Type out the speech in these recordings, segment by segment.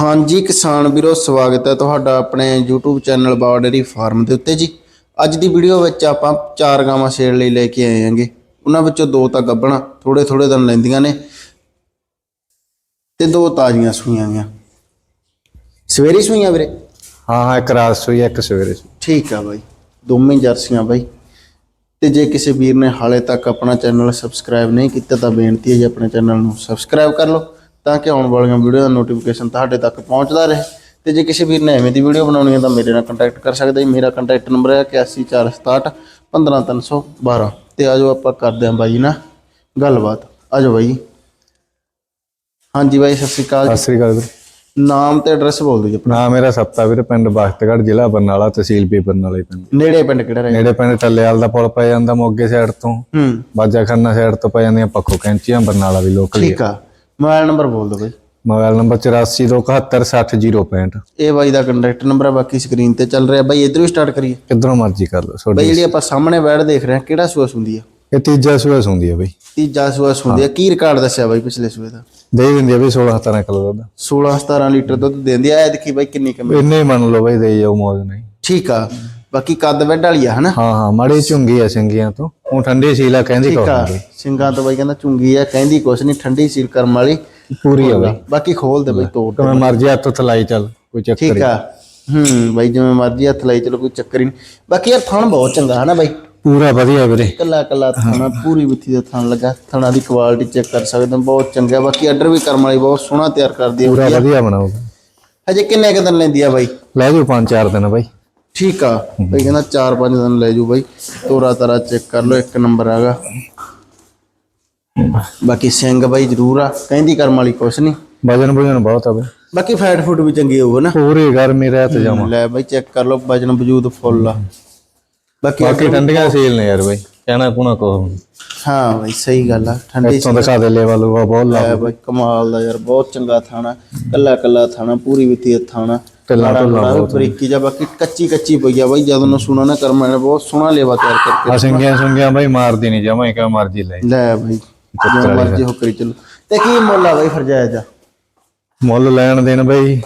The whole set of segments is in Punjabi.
ਹਾਂਜੀ ਕਿਸਾਨ ਵੀਰੋ ਸਵਾਗਤ ਹੈ ਤੁਹਾਡਾ ਆਪਣੇ YouTube ਚੈਨਲ ਬਾਰਡਰੀ ਫਾਰਮ ਦੇ ਉੱਤੇ ਜੀ। ਅੱਜ ਦੀ ਵੀਡੀਓ ਵਿੱਚ ਆਪਾਂ ਚਾਰ ਗਾਵਾਂ ਸੇਲ ਲਈ ਲੈ ਕੇ ਆਏ ਹਾਂਗੇ। ਉਹਨਾਂ ਵਿੱਚੋਂ ਦੋ ਤਾਂ ਗੱਭਣਾ ਥੋੜੇ ਥੋੜੇ ਦਿਨ ਲੈਂਦੀਆਂ ਨੇ। ਤੇ ਦੋ ਤਾਜ਼ੀਆਂ ਸੂਈਆਂ ਗੀਆਂ। ਸਵੇਰੀ ਸੂਈਆਂ ਵੀਰੇ? ਹਾਂ ਹਾਂ ਇੱਕ ਰਾਤ ਸੋਈ ਇੱਕ ਸਵੇਰੇ ਸੂਈ। ਠੀਕ ਆ ਬਾਈ। ਦੋਵੇਂ ਜਰਸੀਆਂ ਬਾਈ। ਤੇ ਜੇ ਕਿਸੇ ਵੀਰ ਨੇ ਹਾਲੇ ਤੱਕ ਆਪਣਾ ਚੈਨਲ ਸਬਸਕ੍ਰਾਈਬ ਨਹੀਂ ਕੀਤਾ ਤਾਂ ਬੇਨਤੀ ਹੈ ਜੀ ਆਪਣੇ ਚੈਨਲ ਨੂੰ ਸਬਸਕ੍ਰਾਈਬ ਕਰ ਲਓ। ਤਾਂ ਕਿ ਆਉਣ ਵਾਲੀਆਂ ਵੀਡੀਓ ਦਾ ਨੋਟੀਫਿਕੇਸ਼ਨ ਤੁਹਾਡੇ ਤੱਕ ਪਹੁੰਚਦਾ ਰਹੇ। ਤੇ ਜੇ ਕਿਸੇ ਵੀਰ ਨੇ ਐਵੇਂ ਦੀ ਵੀਡੀਓ ਬਣਾਉਣੀ ਹੈ ਤਾਂ ਮੇਰੇ ਨਾਲ ਕੰਟੈਕਟ ਕਰ ਸਕਦਾ ਜੀ ਮੇਰਾ ਕੰਟੈਕਟ ਨੰਬਰ ਹੈ 8147 15312 ਤੇ ਆਜੋ ਆਪਾਂ ਕਰਦੇ ਹਾਂ ਬਾਈ ਨਾ ਗੱਲਬਾਤ। ਆਜੋ ਬਾਈ। ਹਾਂਜੀ ਬਾਈ ਸਤਿ ਸ਼੍ਰੀ ਅਕਾਲ ਸਤਿ ਸ੍ਰੀ ਅਕਾਲ ਵੀਰ। ਨਾਮ ਤੇ ਐਡਰੈਸ ਬੋਲ ਦਿਓ ਆਪਣਾ। ਨਾਮ ਮੇਰਾ ਸੱਤਾ ਵੀਰ ਪਿੰਡ ਬਖਤਗੜ੍ਹ ਜ਼ਿਲ੍ਹਾ ਬਰਨਾਲਾ ਤਹਿਸੀਲ ਪੀਪਰਨ ਵਾਲੇ ਪਿੰਡ। ਨੇੜੇ ਪਿੰਡ ਕਿਹੜਾ ਰਹੇ ਨੇੜੇ ਪਿੰਡ ਟੱਲੇਵਾਲ ਦਾ ਪੁਲ ਪੈ ਜਾਂਦਾ ਮੋਗੇ ਸਾਈਡ ਤੋਂ। ਹੂੰ। ਬਾਜਾ ਖੰਨਾ ਸਾਈਡ ਤੋਂ ਪੈ ਜਾਂਦੀਆਂ ਪੱਖੋ ਕੈਂਚੀਆਂ ਬਰਨਾਲਾ ਵੀ ਲੋਕਲ ਠੀਕ ਆ। ਮੋਬਾਈਲ ਨੰਬਰ ਬੋਲ ਦਿਓ ਬਾਈ। ਮੋਬਾਈਲ ਨੰਬਰ 8427760065 ਇਹ ਬਾਈ ਦਾ ਕੰਟੈਕਟ ਨੰਬਰ ਹੈ ਬਾਕੀ ਸਕਰੀਨ ਤੇ ਚੱਲ ਰਿਹਾ। ਬਾਈ ਇਧਰੋਂ ਹੀ ਸਟਾਰਟ ਕਰੀਏ। ਕਿੱਧਰੋਂ ਮਰਜ਼ੀ ਕਰ ਲਓ ਬਾਈ ਤੁਹਾਡੀ ਜਿਹੜੀ ਆਪਾਂ ਸਾਹਮਣੇ ਬੈਠ ਦੇਖ ਰਹੇ ਹਾਂ ਕਿਹੜਾ ਸੂਆ ਸੁੰਦੀ ਆ? ਇਹ ਤੀਜਾ ਸੂਆ ਹੁੰਦੀ ਹੈ ਬਈ। ਤੀਜਾ ਸੂਆ ਸੁੰਦੀ ਆ। ਕੀ ਰਿਕਾਰਡ ਦੱਸਿਆ ਬਾਈ ਪਿਛਲੇ ਸੂਏ ਦਾ? ਦੇ ਦਿੰਦੀ ਆ ਬਈ 16 17 ਕਿਲੋ ਦੁੱਧ। 16 17 ਲੀਟਰ ਦੁੱਧ ਦਿੰਦੀ ਆ। ਇਹ ਦੇਖੀ ਬਾਈ ਕਿੰਨੀ ਕਮੀ ਇੰਨੇ ਮੰਨ ਲਓ ਬਈ ਦੇ ਜਾਓ ਮੌਜ ਨਹੀਂ। ਠੀਕ ਆ। ਬਾਕੀ ਕੱਦ ਬੈੱਡ ਵਾਲੀ ਆ ਹਨਾ? ਹਾਂ ਹਾਂ ਮਾੜੀ ਝੁੰਗੀ ਆ ਸਿੰਗੀਆਂ ਤੋਂ। ਉਹ ਠੰਡੀ ਸੀਲਾ ਕਹਿੰਦੀ ਠੀਕ ਆ। ਸਿੰਘਾਂ ਤੋਂ ਬਾਈ ਕਹਿੰਦਾ ਚੁੰਗੀ ਆ ਕਹਿੰਦੀ ਕੁਛ ਨਹੀਂ ਠੰਡੀ ਸੀਲ ਕਰਮ ਵਾਲੀ। ਪੂਰੀ ਆ ਬਈ। ਬਾਕੀ ਖੋਲ ਦੇ ਬਾਈ ਤੋੜ ਕਿਵੇਂ ਮਰਜ਼ੀ ਹੱਥ ਉੱਤੇ ਲਾਈ ਚੱਲ ਕੋਈ ਚੱਕਰ ਠੀਕ ਆ। ਹੂੰ ਬਾਈ ਜਿਵੇਂ ਮਰਜ਼ੀ ਹੱਥ ਲਾਈ ਚਲੋ ਕੋਈ ਚੱਕਰ ਹੀ ਨਹੀਂ। ਬਾਕੀ ਯਾਰ ਥਣ ਬਹੁਤ ਚੰਗਾ ਹਨਾ ਬਾਈ? ਪੂਰਾ ਵਧੀਆ ਵੀਰੇ। ਕੱਲਾ ਕੱਲਾ ਥਾਣਾ ਪੂਰੀ ਵਿੱਥੀ ਦਾ ਥਣ ਲੱਗਾ। ਥਣਾ ਦੀ ਕੁਆਲਿਟੀ ਚੈੱਕ ਕਰ ਸਕਦੇ ਹੋ ਬਹੁਤ ਚੰਗਾ। ਬਾਕੀ ਆਰਡਰ ਵੀ ਕਰਮ ਵਾਲੀ ਬਹੁਤ ਸੋਹਣਾ ਤਿਆਰ ਕਰਦੀ ਹੈ ਪੂਰਾ ਵਧੀਆ ਬਣਾਓ। ਹਜੇ ਕਿੰਨੇ ਕੁ ਦਿਨ ਲੈਂਦੀ ਆ ਬਾਈ? ਲੈ ਜਾਓ ਪੰਜ ਚਾਰ ਦਿਨ ਬਾਈ। ਠੀਕ ਆ। ਬਾਈ ਕਹਿੰਦਾ 4-5 ਦਿਨ ਲੈ ਜੂ ਬਾਈ। ਤੋਰਾ ਤਾਰਾ ਚੈੱਕ ਕਰ ਲਓ ਇੱਕ ਨੰਬਰ ਹੈਗਾ। ਬਾਕੀ ਸਿੰਘ ਬਾਈ ਜ਼ਰੂਰ ਆ ਕਹਿੰਦੀ ਕਰਮ ਵਾਲੀ ਕੁਛ ਨਹੀਂ ਵਜਨ ਵਜਨ ਬਹੁਤ ਆ ਬਈ। ਬਾਕੀ ਫੈਟ ਫੂਡ ਵੀ ਚੰਗੀ ਹੋਊਗਾ ਨਾ। ਪੂਰੀ ਗਰਮੀ ਰਹਿਤ ਜਾਵਾਂ ਲੈ ਬਾਈ ਚੈੱਕ ਕਰ ਲਓ ਵਜਨ ਵਜੂਦ ਫੁੱਲ ਆ। ਬਾਕੀ ਬਾਕੀ ਠੰਡੀਆਂ ਸੀਲ ਨੇ ਯਾਰ ਬਈ ਕਹਿਣਾ ਕੁਣਾ ਕੋ ਹਾਂ ਬਾਈ ਸਹੀ ਗੱਲ ਆ ਠੰਡੀ ਇੱਥੋਂ ਦਿਖਾ ਦੇ ਲੈਵਲ ਉਹ ਬਹੁਤ ਲਾ ਬਾਈ ਕਮਾਲ ਦਾ ਯਾਰ ਬਹੁਤ ਚੰਗਾ ਥਾਣਾ ਕੱਲਾ ਕੱਲਾ ਥਾਣਾ ਪੂਰੀ ਵਿੱਤੀ ਥਾਣਾ। ਢਿੱਲਾ ਢੁੱਲਾ ਵੀ ਬਰੀਕੀ ਜਾ ਬਾਕੀ ਕੱਚੀ ਕੱਚੀ ਪਈ ਆ ਬਾਈ ਜਦੋਂ ਨੂੰ ਸੁਣਾ ਨਾ ਕਰਮਾਂ ਨੇ ਬਹੁਤ ਸੋਹਣਾ ਲੇਵਾ ਤਿਆਰ ਕਰਕੇ ਆ ਸਿੰਗੀਆਂ ਸਿੰਗੀਆਂ ਬਈ ਮਾਰਦੀ ਨਹੀਂ ਜਮਾਂ ਹੀ ਕਿਵੇਂ ਮਰਜ਼ੀ ਲੈ। ਲੈ ਬਾਈ ਜੋ ਮਰਜ਼ੀ ਹੋ ਕਰੀ ਚਲੋ। ਤੇ ਕੀ ਮੁੱਲ ਆ ਬਾਈ ਫਿਰ ਜਾਇਜ਼ ਆ? ਮੁੱਲ ਲੈਣ ਦੇਣ ਬਈ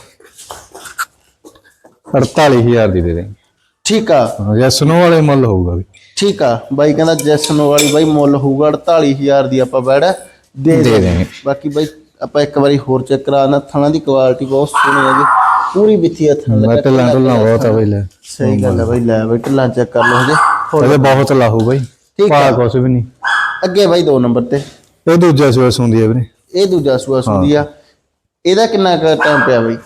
48000 ਦੀ ਦੇ ਦੇ। ਠੀਕ ਆ। ਜਾਂ ਸਨੋ ਵਾਲੇ ਮੁੱਲ ਹੋਊਗਾ ਵੀ। ਠੀਕ ਆ। ਬਾਈ ਕਹਿੰਦਾ ਜੈਸਨੋ ਵਾਲੀ ਬਾਈ ਮੁੱਲ ਹੋਊਗਾ 48000 ਦੀ ਆਪਾਂ ਬੈੜ ਦੇ ਦੇ ਬਾਕੀ ਬਾਈ ਆਪਾਂ ਇੱਕ ਵਾਰੀ ਹੋਰ ਚੈੱਕ ਕਰਾਣਾ ਥਾਣਾ ਦੀ ਕੁਆਲਿਟੀ ਬਹੁਤ ਸੋਹਣੀ ਹੈਗੀ ਪੂਰੀ ਆ ਥਾਣਾ ਮੈਂ ਢਿੱਲਾਂ ਢੁੱਲਾਂ ਬਹੁਤ ਆ ਬਈ ਲੈ। ਸਹੀ ਗੱਲ ਹੈ ਬਾਈ ਲੈ ਬਾਈ ਢਿੱਲਾਂ ਚੈੱਕ ਕਰ ਲਓ ਹਜੇ। ਇਹਦੇ ਬਹੁਤ ਲਾਹੂ ਬਈ। ਠੀਕ ਪਾ ਕੁਛ ਵੀ ਨਹੀਂ। ਅੱਗੇ ਬਾਈ ਦੋ ਨੰਬਰ ਤੇ। ਉਹ ਦੂਜਾ ਸੂਸ ਹੁੰਦੀ ਹੈ ਵੀਰੇ। ਇਹ ਦੂਜਾ ਸੂਆ ਸੁੰਦੀ ਆ। ਇਹਦਾ ਕਿੰਨਾ ਕੁ ਟਾਈਮ ਪਿਆ ਬਾਈ?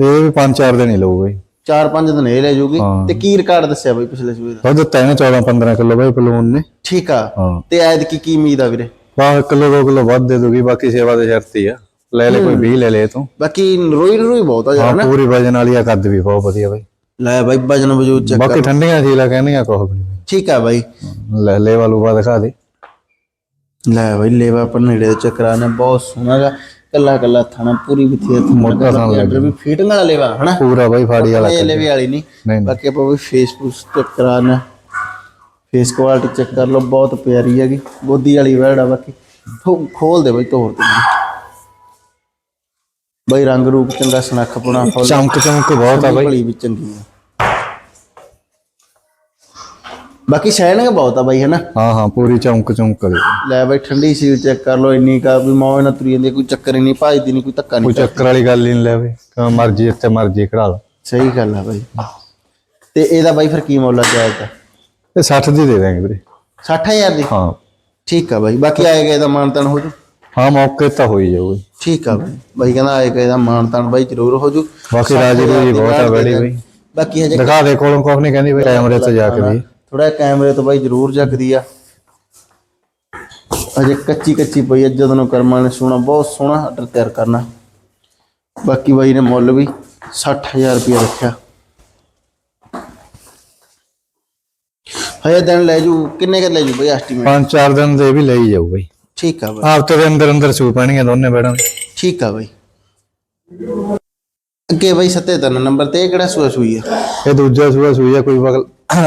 ਇਹ ਵੀ ਪੰਜ ਚਾਰ ਦਿਨ ਹੀ ਲਊ ਬਈ। 4-5 ਦਿਨ ਇਹ ਲੈ ਜੂਗੀ। ਤੇ ਕੀ ਰਿਕਾਰਡ ਦੱਸਿਆ ਬਾਈ ਪਿਛਲੇ ਸੂਏ ਦਾ? ਦੁੱਧ ਤੈਨੂੰ 14 15 ਕਿਲੋ ਬਈ ਪਲੂਨ ਨੇ। ਠੀਕ ਆ। ਤੇ ਐਦ ਕੀ ਕੀ ਉਮੀਦ ਆ ਵੀਰੇ? ਬਾਹ ਕਿਲੋ ਕਿਲੋ ਵੱਧ ਦੇ ਦੂਗੀ ਬਾਕੀ ਸੇਵਾ ਦੇ ਸ਼ਰਤ ਆ। ਲੈ ਲੈ ਕੋਈ 20 ਲੈ ਲੈ ਤੂੰ। ਬਾਕੀ ਰੋਈ ਰੋਈ ਬਹੁਤ ਆ ਯਾਰ ਹਾਂ ਪੂਰੀ ਵਜਨ ਵਾਲੀ ਆ ਕੱਦ ਵੀ ਬਹੁਤ ਵਧੀਆ ਬਈ। ਲੈ ਬਾਈ ਵਜਨ ਵਜੂਦ ਚੈੱਕ ਬਾਕੀ ਠੰਡੀਆਂ ਸੀ ਲਾ ਕਹਿੰਦੀਆਂ ਕੁਛ ਵੀ ਨਹੀਂ। ਠੀਕ ਆ ਬਾਈ। ਲੈ ਲੈ ਵਾਲੂ ਬਾ ਦਿਖਾ ਦੇ। ਲੈ ਬਾਈ ਲੇਵਾ ਪਰ ਨੇੜੇ ਦੇ ਚੱਕਰਾਂ ਨੇ ਬਹੁਤ ਸੋਹਣਾ ਗਾ ਕੱਲਾ ਕੱਲਾ ਥਾਣਾ ਪੂਰੀ ਵਿਥੀ ਮੋਟਾ ਥਾਣਾ ਲੱਗਾ ਵੀ ਫੀਟਿੰਗ ਵਾਲਾ ਲੇਵਾ ਹਨਾ? ਪੂਰਾ ਬਾਈ ਫਾੜੀ ਵਾਲਾ ਇਹ ਲੇਵੇ ਵਾਲੀ ਨਹੀਂ। ਬਾਕੀ ਆਪਾਂ ਵੀ ਫੇਸਬੁੱਕ ਚੈੱਕ ਕਰਾਣਾ ਫੇਸ ਕੁਆਲਿਟੀ ਚੈੱਕ ਕਰ ਲਓ ਬਹੁਤ ਪਿਆਰੀ ਹੈਗੀ। ਗੋਦੀ ਵਾਲੀ ਵੈੜ ਆ ਬਾਕੀ। ਖੋਲ ਦੇ ਬਾਈ ਤੋਰ ਤੇ ਬਾਈ ਰੰਗ ਰੂਪ ਚੰਗਾ ਸਨੱਖ ਪੁਣਾ ਫੁੱਲ ਚਮਕ ਚਮਕ ਬਹੁਤ ਆ ਬਾਈ। ਭਲੀ ਵੀ ਚੰਗੀ ਆ। ਬਾਕੀ ਸ਼ਾਇਨਿੰਗ ਬਹੁਤ ਆ ਬਾਈ ਹਨਾ? ਹਾਂ ਹਾਂ ਪੂਰੀ ਚਮਕ ਚਮਕ ਵਾਲੀ। ਲੈ ਬਾਈ ਠੰਡੀ ਸੀਲ ਚੈੱਕ ਕਰ ਲਓ ਇੰਨੀ ਕਾ ਵੀ ਮੌਜ ਨਾਲ ਤੁਰੀ ਜਾਂਦੀ ਕੋਈ ਚੱਕਰ ਹੀ ਨਹੀਂ ਭਜਦੀ ਨਹੀਂ ਕੋਈ ਧੱਕਾ ਕੋਈ ਨਹੀਂ ਚੱਕਰ ਵਾਲੀ ਗੱਲ ਹੀ ਨਹੀਂ ਲੈ ਬਈ। ਕਿਵੇਂ ਮਰਜ਼ੀ ਇੱਥੇ ਮਰਜ਼ੀ ਖੜਾ ਲਾ। ਸਹੀ ਗੱਲ ਆ ਬਾਈ। ਤੇ ਇਹਦਾ ਬਾਈ ਫਿਰ ਕੀ ਮੁੱਲ ਜਾਇਜ਼ ਦਾ? ਇਹ 60 ਦੀ ਦੇ ਦਾਂਗੇ ਵੀਰੇ। 60000 ਦੀ? ਹਾਂ। ਠੀਕ ਆ ਬਾਈ ਬਾਕੀ ਆਏਗਾ ਇਹਦਾ ਮਾਨਤਾਨ ਹੋ ਜੂ। ਹਾਂ ਮੌਕੇ ਤਾਂ ਹੋਈ ਜਾਊਗੀ। ਠੀਕ ਆ ਬਾਈ ਬਾਈ ਕਹਿੰਦਾ ਆਏਗਾ ਇਹਦਾ ਮਾਨਤਾਨ ਬਾਈ ਜ਼ਰੂਰ ਹੋ ਜੂ। ਬਾਕੀ ਰਾਜੀ ਰੂਜੀ ਬਹੁਤ ਆ ਬੜੀ ਬਈ। ਬਾਕੀ ਹਜੇ ਦਿਖਾ ਦੇ ਕੋਲੋਂ ਕੁਛ ਨਹੀਂ ਕਹਿੰਦੀ ਬਈ ਕੈਮਰੇ ਤੇ ਜਾ ਕੇ ਵੀ ਥੋੜਾ ਕੈਮਰੇ ਤੋਂ ਬਾਈ ਜ਼ਰੂਰ ਜਗਦੀ ਆ। ਅਜੇ ਕੱਚੀ ਕੱਚੀ ਪਈ ਆ ਜਦੋਂ ਨੂੰ ਕਰਮਾਂ ਨੇ ਸੋਹਣਾ ਬਹੁਤ ਸੋਹਣਾ ਆਰਡਰ ਤਿਆਰ ਕਰਨਾ। ਬਾਕੀ ਬਾਈ ਨੇ ਮੁੱਲ ਵੀ 60000 ਰੁਪਏ ਰੱਖਿਆ। ਹਜੇ ਦਿਨ ਲੈ ਜੂ ਕਿੰਨੇ ਕੁ ਲੈ ਜੂ ਬਾਈ ਐਸਟੀਮੇਟ ਪੰਜ ਚਾਰ ਦਿਨ ਦੇ ਵੀ ਲਈ ਜਾਊ ਬਈ। ਠੀਕ ਆ ਬਾਈ। ਹਫ਼ਤੇ ਦੇ ਅੰਦਰ ਅੰਦਰ ਸੂ ਪੈਣੀਆਂ ਦੋਨੇ ਬੈੜਾਂ ਠੀਕ ਆ ਬਾਈ। ਅੱਗੇ ਬਾਈ ਸੱਤੇ ਤਿੰਨ ਨੰਬਰ ਤੇ ਇਹ ਕਿਹੜਾ ਸੂਆ ਸੂਈ ਆ? ਇਹ ਦੂਜਾ ਸੂਆ ਸੂਈ ਆ ਕੋਈ ਵਕਲ-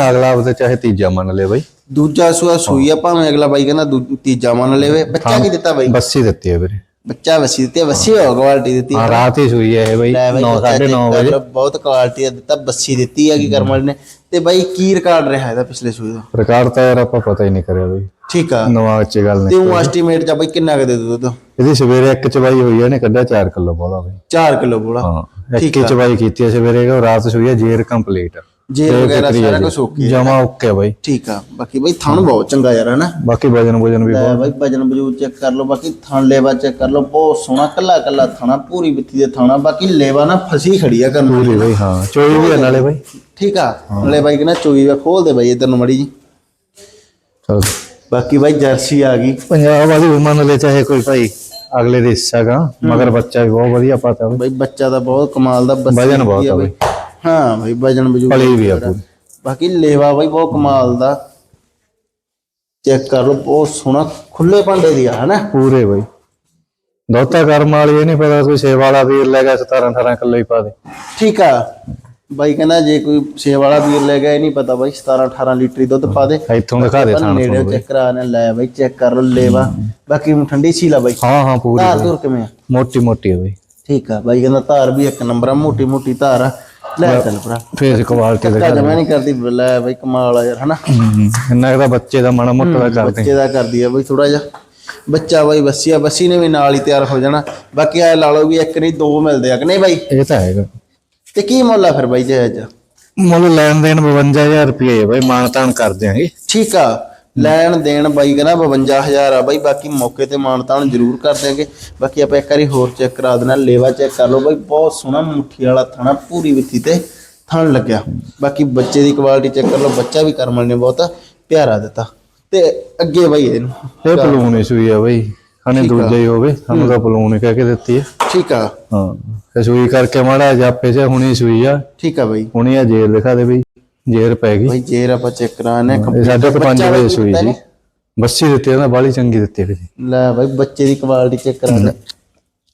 ਅਗਲਾ ਹਫ਼ਤੇ ਚਾਹੇ ਤੀਜਾ ਮੰਨ ਲੈ ਬਈ। ਦੂਜਾ ਸੂਆ ਸੂਈ ਆ ਭਾਵੇਂ ਅਗਲਾ ਬਾਈ ਕਹਿੰਦਾ ਦੂ- ਤੀਜਾ ਮੰਨ ਲਵੇ। ਬੱਚਾ ਕੀ ਦਿੱਤਾ ਬਾਈ? ਬੱਸੀ ਦਿੱਤੀ ਹੈ ਵੀਰੇ। ਬੱਚਾ ਵਸੀ ਦਿੱਤੀ ਵਸੀ ਹੋ ਕੁਆਲਿਟੀ ਦਿੱਤੀ ਹਾਂ ਰਾਤ ਹੀ ਸੂਈ ਹੈ ਬਈ ਲੈ ਬਾਈ 9 ਬੱਚਾ check 9:30 ਕਰ ਵਜੇ। ਬਹੁਤ ਕੁਆਲਿਟੀ ਦਿੱਤਾ ਬੱਸੀ ਦਿੱਤੀ ਹੈਗੀ ਕਰਮ ਵਾਲੀ ਨੇ। ਤੇ ਬਾਈ ਕੀ ਰਿਕਾਰਡ ਰਿਹਾ ਇਹਦਾ ਪਿਛਲੇ ਸੂਈ ਦਾ? ਰਿਕਾਰਡ ਤਾਂ ਯਾਰ ਆਪਾਂ ਪਤਾ ਹੀ ਨਹੀਂ ਕਰਿਆ ਬਈ। ਠੀਕ ਆ। ਨਵਾਂ ਚ ਗੱਲ ਤੇ ਨਹੀਂ ਉਹ ਐਸਟੀਮੇਟ ਚ ਬਾਈ ਕਿੰਨਾ ਕੁ ਦੇ ਦੋ ਦੁੱਧ? ਇਹਦੀ ਸਵੇਰੇ ਇੱਕ ਚਵਾਈ ਹੋਈ ਹੈ ਨੇ ਕੱਢਿਆ 4 ਕਿਲੋ ਬੋਲਾ ਬਈ। 4 ਕਿਲੋ ਬੋਲਾ। ਹਾਂ ਇੱਕ ਹੀ ਚਵਾਈ ਕੀਤੀ ਹੈ ਸਵੇਰੇ ਉਹ ਰਾਤ ਸੂਈ ਹੈ ਜੇਰ ਕੰਪਲੀਟ ਜੇ ਵਗੈਰਾ ਸਾਰਾ ਕੁਝ ਓਕੇ ਜਮਾ ਓਕੇ ਬਈ। ਠੀਕ ਆ ਬਾਕੀ ਬਾਈ ਥਣ ਬਹੁਤ ਚੰਗਾ ਯਾਰ ਹਨਾ ਬਾਕੀ ਵਜਨ ਵਜਨ ਵੀ ਬਹੁਤ। ਬਾਈ ਵਜਨ ਬਜੂਰ ਚੈੱਕ ਕਰ ਲਓ ਬਾਕੀ ਥਣ ਲੇਵਾ ਚੈੱਕ ਕਰ ਲਓ ਬਹੁਤ ਸੋਹਣਾ ਕੱਲਾ ਕੱਲਾ ਥਣਾ ਪੂਰੀ ਬਿੱਥੀ ਦੇ ਥਣਾ ਬਾਕੀ ਲੇਵਾ ਨਾ ਫਸੀ ਖੜੀ ਆ ਕਰਨ ਪੂਰੀ ਬਈ ਹਾਂ। ਚੋਈ ਵੀ ਹੈ ਨਾਲੇ ਬਈ। ਠੀਕ ਆ ਨਾਲੇ ਬਾਈ ਕਹਿੰਦਾ ਚੋਈ ਵਾ ਖੋਲ ਦੇ ਬਾਈ ਇਧਰ ਨੂੰ ਮੜੀ ਜੀ ਚਲ। ਬਾਕੀ ਬਾਈ ਜਰਸੀ ਆ ਗਈ। ਪੰਜਾਬ ਵਾਲੀ ਮੰਨ ਲੈ ਚਾਹੇ ਕੋਈ ਭਾਈ ਅਗਲੇ ਦੇ ਹਿੱਸਾ ਗਾ ਮਗਰ ਬੱਚਾ ਵੀ ਬਹੁਤ ਵਧੀਆ ਪਤਾ ਬਈ। ਬਾਈ ਬੱਚਾ ਦਾ ਬਹੁਤ ਕਮਾਲ ਦਾ ਬੱਚਾ ਵਜਨ ਬਹੁਤ ਆ ਬਈ। ਹਾਂ ਬਾਈ ਵਜਨ ਬਜੂਰ ਪਲੀ ਵੀ ਆ ਪੂਰੀ। ਬਾਕੀ ਲੇਵਾ ਬਾਈ ਬਹੁਤ ਕਮਾਲ ਦਾ। ਚੈੱਕ ਕਰ ਲਓ ਬਹੁਤ ਸੋਹਣਾ ਖੁੱਲੇ ਭਾਂਡੇ ਦੀ ਆ ਹਨਾ? ਪੂਰੇ ਬਈ। ਦੋਤਾ ਕਰਮ ਵਾਲੀ ਇਹ ਨਹੀਂ ਪਤਾ ਕੋਈ ਸੇਵਾ ਵਾਲਾ ਵੀਰ ਲੈ ਗਿਆ 17 18 ਕਿਲੋ ਹੀ ਪਾ ਦੇ। ਠੀਕ ਆ। ਬਾਈ ਕਹਿੰਦਾ ਜੇ ਕੋਈ ਸੇਵ ਵਾਲਾ ਵੀਰ ਲੈ ਗਿਆ ਇਹ ਨਹੀਂ ਪਤਾ ਬਾਈ 17 18 ਲੀਟਰ ਹੀ ਦੁੱਧ ਪਾ ਦੇ। ਇੱਥੋਂ ਦਿਖਾ ਦੇ ਥਾਣ ਨੇੜੇ ਚੈੱਕ ਕਰਾ ਨੇ ਲੈ ਬਾਈ ਚੈੱਕ ਕਰ ਲਓ ਲੇਵਾ। ਬਾਕੀ ਹੁਣ ਠੰਡੀ ਸੀਲਾ ਬਾਈ। ਹਾਂ ਹਾਂ ਪੂਰੀ ਧਾਰ ਧੁਰ ਕਿਵੇਂ ਆ? ਮੋਟੀ ਮੋਟੀ ਬਈ। ਠੀਕ ਆ ਬਾਈ ਕਹਿੰਦਾ ਧਾਰ ਵੀ ਇੱਕ ਨੰਬਰ ਆ ਮੋਟੀ ਮੋਟੀ ਧਾਰ ਆ। ਲੈ ਚੱਲ ਭਰਾ। ਫੇਸ ਕੁਆਲਿਟੀ ਦਾ ਜਮਾ ਨਹੀਂ ਕਰਦੀ ਲੈ ਬਾਈ ਕਮਾਲ ਆ ਯਾਰ ਹਨਾ? ਇੰਨਾ ਤਾਂ ਬੱਚੇ ਦਾ ਮਾੜਾ ਮੋਟਾ ਦਾ ਕਰਦੇ। ਬੱਚੇ ਦਾ ਕਰਦੀ ਆ ਬਾਈ ਥੋੜਾ ਜਿਹਾ। ਬੱਚਾ ਬਾਈ ਬੱਸੀ ਆ ਬੱਸੀ ਨੇ ਵੀ ਨਾਲ ਹੀ ਤਿਆਰ ਹੋ ਜਾਣਾ। ਬਾਕੀ ਆ ਲਾ ਲਓ ਵੀ ਇੱਕ ਨਹੀਂ ਦੋ ਮਿਲਦੇ ਆ ਕਿ ਨਹੀਂ ਬਾਈ? ਇਹ ਤਾਂ ਹੈਗਾ। ਤੇ ਕੀ ਮੁੱਲ ਆ ਫਿਰ ਬਾਈ ਜੇ ਅੱਜ? ਮੁੱਲ ਲੈਣ ਦੇਣ 52000 ਰੁਪਏ ਬਈ ਮਾਨ ਤਾਨ ਕਰ ਦਿਆਂਗੇ ਠੀਕ ਆ। ਲੈਣ ਦੇਣ ਬਾਈ ਕਹਿੰਦਾ 52000 ਆ ਬਾਈ ਬਾਕੀ ਮੌਕੇ ਤੇ ਮਾਨਤਾਨ ਜ਼ਰੂਰ ਕਰ ਦਿਆਂਗੇ। ਬਾਕੀ ਆਪਾਂ ਇੱਕ ਵਾਰੀ ਹੋਰ ਚੈੱਕ ਕਰਾ ਦੇਣਾ ਲੇਵਾ ਚੈੱਕ ਕਰ ਲਓ ਬਾਈ ਬਹੁਤ ਸੋਹਣਾ ਮੁੱਠੀ ਵਾਲਾ ਥਣਾ ਪੂਰੀ ਵਿੱਥੀ ਤੇ ਥਣ ਲੱਗਿਆ। ਬਾਕੀ ਬੱਚੇ ਦੀ ਕੁਆਲਿਟੀ ਚੈੱਕ ਕਰ ਲਓ ਬੱਚਾ ਵੀ ਕਰਮਲ ਨੇ ਬਹੁਤ ਪਿਆਰਾ ਦਿੱਤਾ। ਤੇ ਅੱਗੇ ਬਾਈ ਇਹਨੂੰ ਇਹ ਪਲੂਨ ਸੂਈ ਆ ਬਈ ਹਨੇ ਦੂਜਾ ਹੀ ਹੋਵੇ ਸਾਨੂੰ ਤਾਂ ਪਲੂਨ ਕਹਿ ਕੇ ਦਿੱਤੀ ਹੈ ਠੀਕ ਆ। ਹਾਂ ਸੂਈ ਕਰਕੇ ਮਾੜਾ ਜਾਪੇ ਚ ਹੁਣੀ ਸੂਈ ਆ। ਠੀਕ ਆ ਬਾਈ। ਹੁਣੀ ਆ ਜੇਰ ਦਿਖਾ ਦੇ ਬਈ। ਜੇਰ ਪੈ ਗਈ। ਬਾਈ ਜੇਰ ਆਪਾਂ ਚੈੱਕ ਕਰਾਣੇ ਇਹ ਸਾਢੇ ਕੁ ਪੰਜ ਵਜੇ ਸੂਈ ਜੀ। ਬੱਸੀ ਦਿੱਤੀ ਆ ਨਾ ਬਾਲੀ ਚੰਗੀ ਦਿੱਤੀ ਜੀ। ਲੈ ਬਾਈ ਬੱਚੇ ਦੀ ਕੁਆਲਿਟੀ ਚੈੱਕ ਕਰਾ ਲੈ।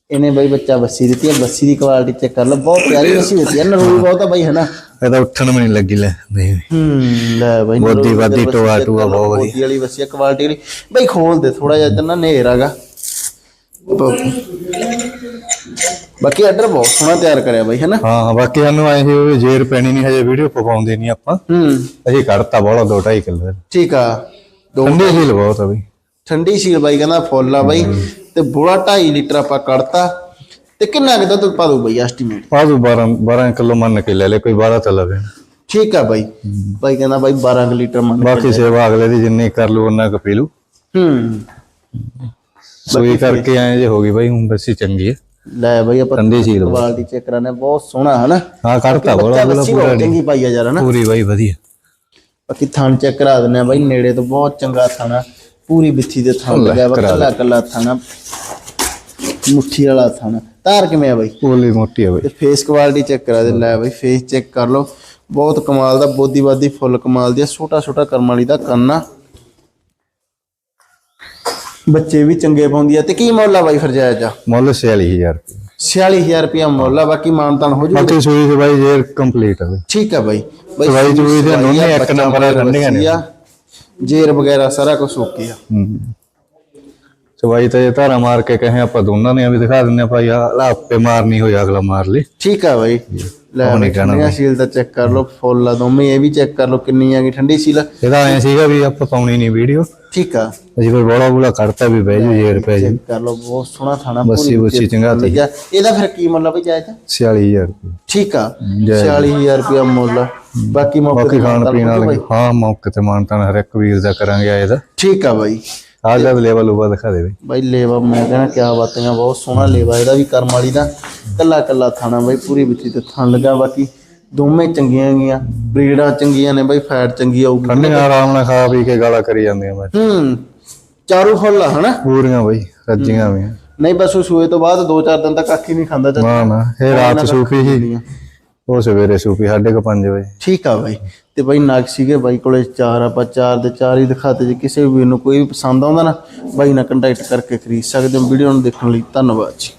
ਇਹਨੇ ਬਾਈ ਬੱਚਾ ਬੱਸੀ ਦਿੱਤੀ ਹੈ ਬੱਸੀ ਦੀ ਕੁਆਲਿਟੀ ਚੈੱਕ ਕਰ ਲਓ ਬਹੁਤ ਪਿਆਰੀ ਬੱਸੀ ਦਿੱਤੀ ਹੈ ਨਰੂਈ ਬਹੁਤ ਆ ਬਾਈ ਹੈ ਨਾ ਇਹ ਤਾਂ ਉੱਠਣ ਵੀ ਨਹੀਂ ਲੱਗੀ ਲੈ ਨਹੀਂ। ਹੂੰ ਲੈ ਬਾਈ ਬੋਦੀ ਵਾਦੀ ਟੋਆ ਟੂਆ ਬਹੁਤ ਵਧੀਆ। ਬੋਦੀ ਵਾਲੀ ਬੱਸੀ ਕੁਆਲਿਟੀ ਵਾਲੀ। ਬਾਈ ਖੋਲ ਦੇ ਥੋੜਾ ਜਿਹਾ ਇੱਧਰ ਨਾ ਨੇਰ ਹੈਗਾ ਬਾਕੀ ਆਰਡਰ ਬਹੁਤ ਸੋਹਣਾ ਤਿਆਰ ਕਰਿਆ ਬਾਈ ਹੈ ਨਾ ਹਾਂ ਬਾਕੀ ਸਾਨੂੰ ਆਏ ਸੀ ਵੀ ਜੇਰ ਪੈਣੀ ਨਹੀਂ ਹਜੇ ਵੀਡੀਓ ਪਾਉਂਦੇ ਨਹੀਂ ਆਪਾਂ। ਹੂੰ। ਅਸੀਂ ਕੱਢਤਾ ਬੋਲਾ 2.5 ਕਿਲੋ। ਠੀਕ ਆ। ਦੋ ਠੰਡੀ ਹੀਲ ਬਹੁਤ ਆ ਬਈ। ਠੰਡੀ ਸੀਲ ਬਾਈ ਕਹਿੰਦਾ ਫੁੱਲ ਆ ਬਾਈ। ਤੇ ਬੋਲਾ 2.5 ਲੀਟਰ ਆਪਾਂ ਕੱਢਤਾ। ਤੇ ਕਿੰਨਾ ਕੁ ਦੁੱਧ ਪਾ ਦੂ ਬਾਈ ਐਸਟੀਮੇਟ ਬਾਜੂ 12 12 ਕਿਲੋ ਮੰਨ ਕੇ ਲੈ ਲੈ ਕੋਈ 12 ਤਾਂ ਲਵੇ ਠੀਕ ਆ ਬਾਈ। ਬਾਈ ਕਹਿੰਦਾ ਬਾਈ 12 ਕੁ ਲੀਟਰ ਮੰਨ ਬਾਕੀ ਸੇਵਾ ਅਗਲੇ ਦੀ ਜਿੰਨੀ ਕਰ ਲੂ ਉਹਨਾਂ ਕੁ ਪੀ ਲੂ ਹੂੰ। ਸੂਈ ਕਰਕੇ ਆਏ ਜੇ ਹੋ ਗਈ ਬਈ ਹੁਣ ਬੱਸੀ ਚੰਗੀ ਹੈ ਲੈ ਬਾਈ ਆਪਾਂ ਠੰਡੀ ਬਹੁਤ। ਕੁਆਲਿਟੀ ਚੈੱਕ ਕਰਾਨੇ ਬਹੁਤ ਸੋਹਣਾ ਹਨਾ? ਹਾਂ ਕੱਢਤਾ ਬੋਲਾ ਬੋਲਾ ਪੂਰਾ ਚੰਗੀ ਪਾਈ ਆ ਯਾਰ ਹਨਾ? ਪੂਰੀ ਬਾਈ ਵਧੀਆ। ਬਾਕੀ ਥਣ ਚੈੱਕ ਕਰਾ ਦਿੰਨੇ ਆ ਬਾਈ ਨੇੜੇ ਤੋਂ ਬਹੁਤ ਚੰਗਾ ਥਾਣਾ ਪੂਰੀ ਬਿੱਥੀ ਦੇ ਥਣ ਲੱਗਿਆ ਵਾ ਕੱਲਾ ਕੱਲਾ ਥਾਣਾ ਮੁੱਠੀ ਵਾਲਾ ਥਾਣਾ ਤਾਰ ਕਿਵੇਂ ਆ ਬਾਈ? ਪੂਰੀ ਮੋਟੀ ਹੈ ਬਈ। ਤੇ ਫੇਸ ਕੁਆਲਿਟੀ ਚੈੱਕ ਕਰਾ ਦੇ ਲੈ ਬਾਈ ਫੇਸ ਚੈੱਕ ਕਰ ਲਓ। ਬਹੁਤ ਕਮਾਲ ਦਾ ਬੋਦੀਵਾਦੀ ਫੁੱਲ ਕਮਾਲ ਦੀ ਆ ਛੋਟਾ ਛੋਟਾ ਕਰਮ ਵਾਲੀ ਦਾ ਕੰਨ ਆ। ਬੱਚੇ ਵੀ ਚੰਗੇ ਪਾਉਂਦੀ ਆ। ਤੇ ਕੀ ਮੁੱਲ ਆ ਬਾਈ ਫਿਰ ਜਾਇਜ਼ ਆ ਮੁੱਲ 46000 ਰੁਪਏ। 46000 ਰੁਪਇਆ ਮੁੱਲ ਆ ਬਾਕੀ ਮਾਨਤਾਨ ਹੋ ਜੂ। ਬਾਕੀ ਸੂਈ ਬਾਈ ਜੇਰ ਕੰਪਲੀਟ ਬਈ। ਠੀਕ ਆ ਬਾਈ। ਦਵਾਈ ਦਵੂਈ ਦੇ ਦੋਨੇ ਇੱਕ ਨੰਬਰ ਆ, ਠੰਡੀਆਂ ਨੇ। ਆ, ਜੇਰ ਵਗੈਰਾ ਸਾਰਾ ਕੁਝ ਓਕੇ ਆ। ਹੂੰ ਸਵਾਈ ਤਾਂ ਧਾਰਾ ਮਾਰ ਕੇ ਕਹੇ ਆਪਾਂ ਦੋਨਾਂ ਨੇ ਵੀ ਦਿਖਾ ਦਿੰਨੇ ਆ ਭਾਈ ਆ ਆਪੇ ਮਾਰਨੀ ਹੋਈ ਅਗਲਾ ਮਾਰ ਲਈ ਠੀਕ ਆ ਬਾਈ। ਲੈ ਠੰਡੀਆਂ ਸੀਲ ਦਾ ਚੈੱਕ ਕਰ ਲਓ ਫੁੱਲ ਆ ਦੋਵੇਂ ਇਹ ਵੀ ਚੈੱਕ ਕਰ ਲਓ ਕਿੰਨੀ ਆ ਗਈ ਠੰਡੀ ਸੀਲ। ਇਹਦਾ ਐ ਸੀਗਾ ਵੀ ਆਪਾਂ ਪਾਉਣੀ ਨਹੀਂ ਵੀਡੀਓ। ਠੀਕ ਆ। ਅਸੀਂ ਕੋਈ ਬੋਲਾ ਬੋਲਾ ਕਰਤਾ ਵੀ ਬਹਿ ਜੂ ਜੇਰ ਪੈ ਜੂ ਚੈੱਕ ਕਰ ਲਓ ਬਹੁਤ ਸੋਹਣਾ ਥਾਣਾ ਬੱਸੀ ਬੁੱਸੀ ਚੰਗਾ ਤੀ। ਇਹਦਾ ਫਿਰ ਕੀ ਮੁੱਲ ਆ ਬਈ ਜਾਇਜ਼? 46000 ਰੁਪਏ। ਠੀਕ ਆ। ਜਾਇਜ਼। 46000 ਰੁਪਇਆ ਮੁੱਲ। ਬਾਕੀ ਮੌਕੇ ਤੇ ਖਾਣ ਪੀਣ ਵਾਲੇ। ਹਾਂ ਮੌਕੇ ਤੇ ਮਾਨਤਾਨ ਹਰ ਇੱਕ ਵੀਰ ਦਾ ਕਰਾਂਗੇ ਆ ਇਹਦਾ ਠੀਕ ਆ ਬਾਈ। ਆ ਜਦ ਲੈਵਲ ਉਪਰ ਦਿਖਾ ਦੇ ਬਈ। ਲੇਵਾ ਮੈਂ ਕਹਿੰਦਾ ਕਿਆ ਬਾਤਾਂ ਬਹੁਤ ਸੋਹਣਾ ਲੇਵਾ ਇਹਦਾ ਵੀ ਕਰਮ ਵਾਲੀ ਦਾ ਕੱਲਾ ਕੱਲਾ ਥਾਣਾ ਬਾਈ ਪੂਰੀ ਵਿੱਚੀ ਤੇ ਥਣ ਲੱਗਾ ਬਾਕੀ ਦੋਵੇਂ ਚੰਗੀਆਂ ਗੀਆਂ ਬਰੀਡਾਂ ਚੰਗੀਆਂ ਨੇ ਬਾਈ ਫੈਟ ਚੰਗੀ ਆਊਗੀ। ਠੰਡੇ ਆਰਾਮ ਨਾਲ ਖਾ ਪੀ ਕੇ ਗਾਲਾਂ ਕਰੀ ਜਾਂਦੀਆਂ ਬਸ। ਹੂੰ ਚਾਰੂ ਫੁੱਲ ਆ ਹਨਾ? ਪੂਰੀਆਂ ਬਈ ਰੱਜੀਆਂ ਵੀ ਨਹੀਂ ਬਸ ਉਹ ਸੂਏ ਤੋਂ ਬਾਅਦ 2-4 ਦਿਨ ਤੱਕ ਅੱਖ ਹੀ ਨਹੀਂ ਖਾਂਦਾ ਚਾਚਾ ਨਾ ਨਾ ਇਹ ਰਾਤ ਸੂਪੀ ਸੀ। ਉਹ ਸਵੇਰੇ ਸੂਪੀ ਸਾਢੇ ਕੁ ਪੰਜ ਵਜੇ। ਠੀਕ ਆ ਬਾਈ। ਤੇ ਬਾਈ ਨਗ ਸੀਗੇ ਬਾਈ ਕੋਲੇ ਚਾਰ, ਆਪਾਂ ਚਾਰ ਦੇ ਚਾਰ ਹੀ ਦਿਖਾਤੇ ਜੇ ਕਿਸੇ ਵੀ ਨੂੰ ਕੋਈ ਵੀ ਪਸੰਦ ਆਉਂਦਾ ਨਾ, ਬਾਈ ਨਾਲ ਕੰਟੈਕਟ ਕਰਕੇ ਖਰੀਦ ਸਕਦੇ ਹੋ। ਵੀਡੀਓ ਨੂੰ ਦੇਖਣ ਲਈ ਧੰਨਵਾਦ ਜੀ।